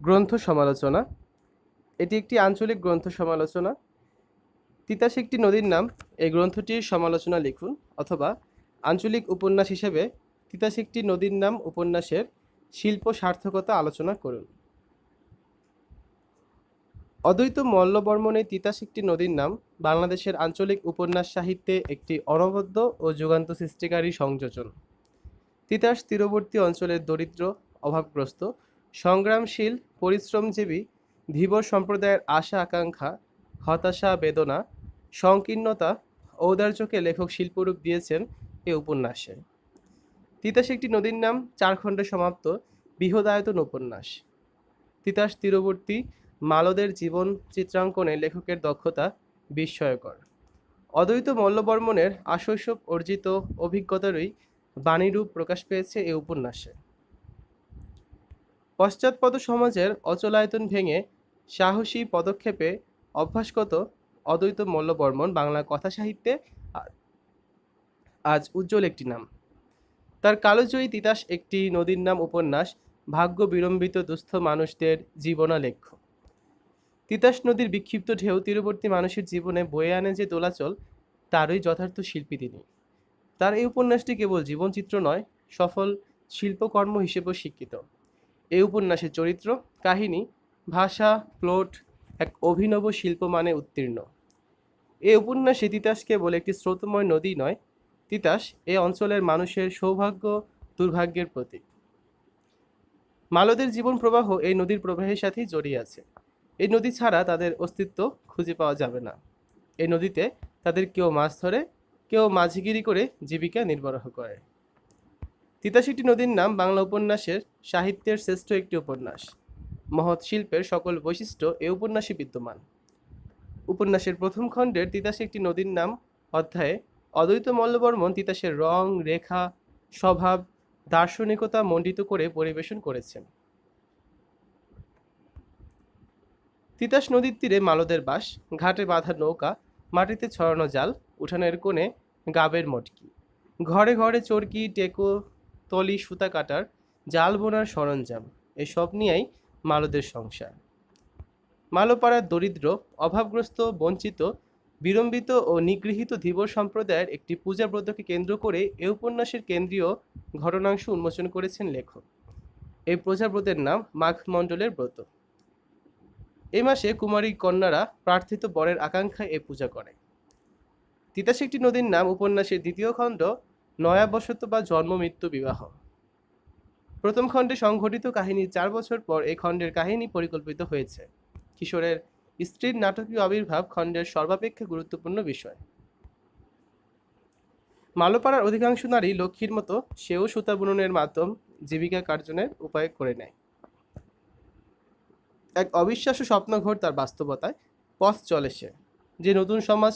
গ্রন্থ সমালোচনা। এটি একটি আঞ্চলিক গ্রন্থ সমালোচনা। তিতাস একটি নদীর নাম। এই গ্রন্থটির সমালোচনা লিখুন অথবা আঞ্চলিক উপন্যাস হিসেবে তিতাস একটি নদীর নাম উপন্যাসের শিল্প সার্থকতা আলোচনা করুন। অদ্বৈত মল্লবর্মণের তিতাস একটি নদীর নাম বাংলাদেশের আঞ্চলিক উপন্যাস সাহিত্যে একটি অনবদ্য ও যুগান্ত সৃষ্টিকারী সংযোজন। তিতাস তীরবর্তী অঞ্চলের দরিদ্র, অভাবগ্রস্ত সংগ্রামশীল, পরিশ্রমজীবী, ধীবর সম্প্রদায়ের আশা, আকাঙ্ক্ষা, হতাশা, বেদনা, সংকীর্ণতা, ঔদার্যকে লেখক শিল্পরূপ দিয়েছেন এ উপন্যাসে। তিতাস একটি নদীর নাম চার খণ্ডে সমাপ্ত বৃহদায়তন উপন্যাস। তিতাস তীরবর্তী মালদের জীবন চিত্রাঙ্কনে লেখকের দক্ষতা বিস্ময়কর। অদ্বৈত মল্লবর্মণের আশৈশব অর্জিত অভিজ্ঞতারই বাণীরূপ প্রকাশ পেয়েছে এ উপন্যাসে। পশ্চাৎপদ সমাজের অচলায়তন ভেঙে সাহসী পদক্ষেপে অভ্যাসগত অদ্বৈত মল্লবর্মন বাংলা কথা সাহিত্যে আজ উজ্জ্বল একটি নাম। তার কালোজয়ী তিতাস একটি নদীর নাম উপন্যাস, ভাগ্য বিড়ম্বিত দুস্থ মানুষদের জীবনালেখ্য। তিতাস নদীর বিক্ষিপ্ত ঢেউ তীরবর্তী মানুষের জীবনে বয়ে আনে যে দোলাচল, তারই যথার্থ শিল্পী তিনি। তার এই উপন্যাসটি কেবল জীবনচিত্র নয়, সফল শিল্পকর্ম হিসেবেও স্বীকৃত। এই উপন্যাসের চরিত্র, কাহিনী, ভাষা প্লট এক অভিনব শিল্প মানে উত্তীর্ণ। এই উপন্যাসে তিতাস কেবল একটি স্রোতময় নদী নয়, তিতাস এ অঞ্চলের মানুষের সৌভাগ্য, দুর্ভাগ্যের প্রতীক। মালদের জীবন প্রবাহ এই নদীর প্রবাহের সাথেই জড়িয়ে আছে। এই নদী ছাড়া তাদের অস্তিত্ব খুঁজে পাওয়া যাবে না। এই নদীতে তাদের কেউ মাছ ধরে, কেউ মাঝিগিরি করে জীবিকা নির্বাহ করে। তিতাসিটি নদীর নাম বাংলা উপন্যাসের সাহিত্যের শ্রেষ্ঠ একটি উপন্যাস। মহৎ শিল্পের সকল বৈশিষ্ট্য এ উপন্যাসে বিদ্যমান। উপন্যাসের প্রথম খণ্ডের তিতাসে একটি নদীর নাম অধ্যায়ে অদ্বৈত মল্লবর্মন তিতাসের রং, রেখা, স্বভাব, দার্শনিকতা মণ্ডিত করে পরিবেশন করেছেন। তিতাস নদীর তীরে মালদের বাস, ঘাটে বাঁধা নৌকা, মাটিতে ছড়ানো জাল, উঠানের কোণে গাবের মটকি। ঘরে ঘরে চরকি, টেকো তলি সুতা কাটার, জাল বোনার সরঞ্জাম, এসব নিয়েই মালদের সংসার। মালোপাড়ার দরিদ্র, অভাবগ্রস্ত, বঞ্চিত বিড়ম্বিত ও নিগৃহীত ধীবর সম্প্রদায়ের একটি পূজাব্রতকে কেন্দ্র করে এ উপন্যাসের কেন্দ্রীয় ঘটনাংশ উন্মোচন করেছেন লেখক। এই প্রজাব্রতের নাম মাঘ মণ্ডলের ব্রত। এই মাসে কুমারী কন্যারা প্রার্থিত বরের আকাঙ্ক্ষায় এ পূজা করে। তিতাস একটি নদীর নাম উপন্যাসের দ্বিতীয় খণ্ড নয়াবশত বা জন্ম মৃত্যু বিবাহ। প্রথম খণ্ডে সংঘটিত কাহিনী চার বছর পর এই খণ্ডের কাহিনী পরিকল্পিত হয়েছে। কিশোরের স্ত্রীর নাটকীয় আবির্ভাব খণ্ডের সর্বাপেক্ষা গুরুত্বপূর্ণ বিষয়। মালোপাড়ার অধিকাংশ নারী লক্ষ্মীর মতো সেও সুতা বুননের মাধ্যম জীবিকা কার্জনের উপায় করে নেয়। এক অবিশ্বাস্য স্বপ্নঘোর তার বাস্তবতায় পথ চলে সে। যে নতুন সমাজ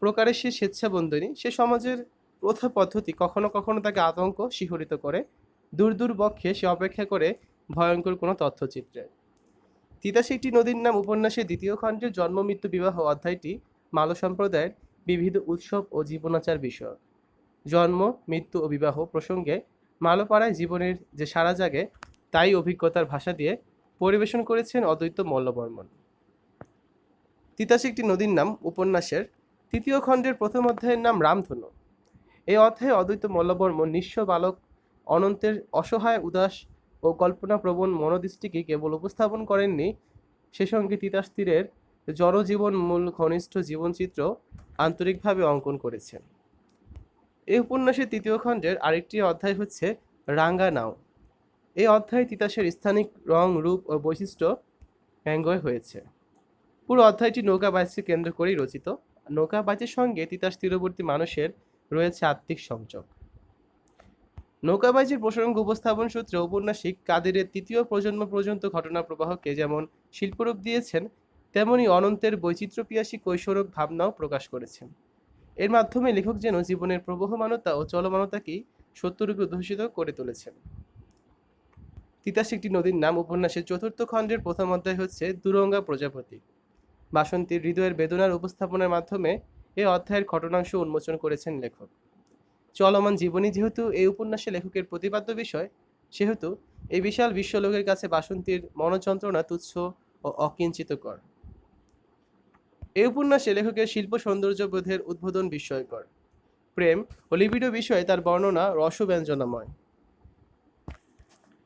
প্রকারে সে স্বেচ্ছাবন্দিনী সে সমাজের প্রথা পদ্ধতি কখনো কখনো তাকে আতঙ্ক শিহরিত করে। দূর দূর বক্ষে সে অপেক্ষা করে ভয়ঙ্কর কোনো তথ্যচিত্রে। তিতাস একটি নদীর নাম উপন্যাসের দ্বিতীয় খণ্ডের জন্ম, মৃত্যু, বিবাহ অধ্যায়টি মাল সম্প্রদায়ের বিবিধ উৎসব ও জীবনাচার বিষয় জন্ম, মৃত্যু ও বিবাহ প্রসঙ্গে মালোপাড়ায় জীবনের যে সারা জাগে, তাই অভিজ্ঞতার ভাষা দিয়ে পরিবেশন করেছেন অদ্বৈত মল্লবর্মন। তিতাস একটি নদীর নাম উপন্যাসের তৃতীয় খণ্ডের প্রথম অধ্যায়ের নাম রামধনু। এই অধ্যায়ে অদ্বৈত মল্লবর্ম নিঃস্ব বালক, অনন্তের অসহায় উদাস ও কল্পনাপ্রবণ মনোদৃষ্টিকে কেবল উপস্থাপন করেননি, সে সঙ্গে তিতাস তীরের জড়জীবন মূল ঘনিষ্ঠ জীবনচিত্র আন্তরিকভাবে অঙ্কন করেছেন। এই উপন্যাসের তৃতীয় খণ্ডের আরেকটি অধ্যায় হচ্ছে রাঙ্গা নাও এই অধ্যায়ে তিতাসের স্থানিক রং, রূপ ও বৈশিষ্ট্য ব্যঙ্গয় হয়েছে। পুরো অধ্যায়টি নৌকা বাইচকে কেন্দ্র করেই রচিত। নৌকা বাইচের সঙ্গে তিতাস তীরবর্তী মানুষের রয়েছে আত্মিক সংযোগ। নৌকাবাইজের প্রসঙ্গ উপস্থাপন সূত্রে ঔপন্যাসিক কাদেরের তৃতীয় প্রজন্ম পর্যন্ত ঘটনা প্রবাহকে যেমন শিল্পরূপ দিয়েছেন, তেমনি অনন্তের বৈচিত্র্যপিয়াসী কৈশোরক ভাবনাও প্রকাশ করেছেন। এর মাধ্যমে লেখক যেন জীবনের প্রবহমানতা ও চলমানতাকেই সত্যরূপে উদ্ভাসিত করে তুলেছেন। তিতাস একটি নদীর নাম, উপন্যাসের চতুর্থ খণ্ডের প্রথম অধ্যায় হচ্ছে দুরঙ্গা প্রজাপতি। বাসন্তীর হৃদয়ের বেদনার উপস্থাপনার মাধ্যমে এই অধ্যায়ের ঘটনাংশ উন্মোচন করেছেন লেখক। চলমান জীবনী যেহেতু এই উপন্যাসে লেখকের প্রতিপাদ্য বিষয়, সেহেতু এই বিশাল বিশ্বলোকের কাছে বাসন্তীর মনোযন্ত্রণা তুচ্ছ ও অকিঞ্চিতকর। এই উপন্যাসে লেখকের শিল্প সৌন্দর্যবোধের উদ্বোধন বিস্ময়কর। প্রেম ও লিবিডো বিষয়ে তার বর্ণনা রসব্যঞ্জনাময়।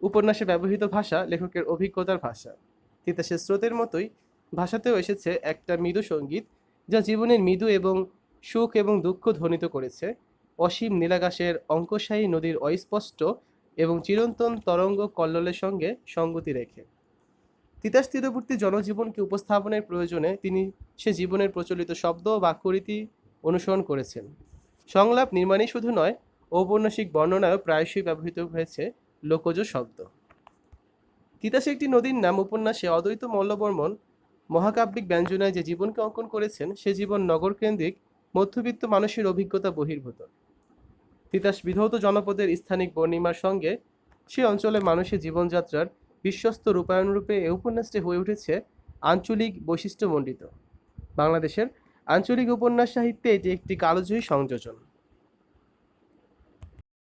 উপন্যাসে ব্যবহৃত ভাষা লেখকের অভিজ্ঞতার ভাষা। তিতাসের স্রোতের মতোই ভাষাতেও এসেছে একটা মৃদু সংগীত যা জীবনের মৃদু এবং সুখ এবং দুঃখ ধ্বনিত করেছে। অসীম নীলাকাশের অঙ্কশায়ী নদীর অস্পষ্ট এবং চিরন্তন তরঙ্গ কল্লোলের সঙ্গে সঙ্গতি রেখে। তিতাস তীরবর্তী জনজীবনকে উপস্থাপনের প্রয়োজনে তিনি সে জীবনের প্রচলিত শব্দ ও বাক্যরীতি অনুসরণ করেছেন। সংলাপ নির্মাণই শুধু নয়, ঔপন্যাসিক বর্ণনায়ও প্রায়শই ব্যবহৃত হয়েছে লোকজ শব্দ। তিতাসে একটি নদীর নাম উপন্যাসে অদ্বৈত মল্লবর্মন মহাকাব্যিক ব্যঞ্জনায় যে জীবনকে অঙ্কন করেছেন, সে জীবন নগরকেন্দ্রিক, মধ্যবিত্ত মানুষের অভিজ্ঞতা বহির্ভূত। তিতাস বিধৌত জনপদের স্থানিক বর্ণিমার সঙ্গে সে অঞ্চলের মানুষের জীবনযাত্রার বিশ্বস্ত রূপায়ণরূপে এ উপন্যাসটি হয়ে উঠেছে আঞ্চলিক বৈশিষ্ট্যমণ্ডিত। বাংলাদেশের আঞ্চলিক উপন্যাস সাহিত্যে এটি একটি কালজয়ী সংযোজন।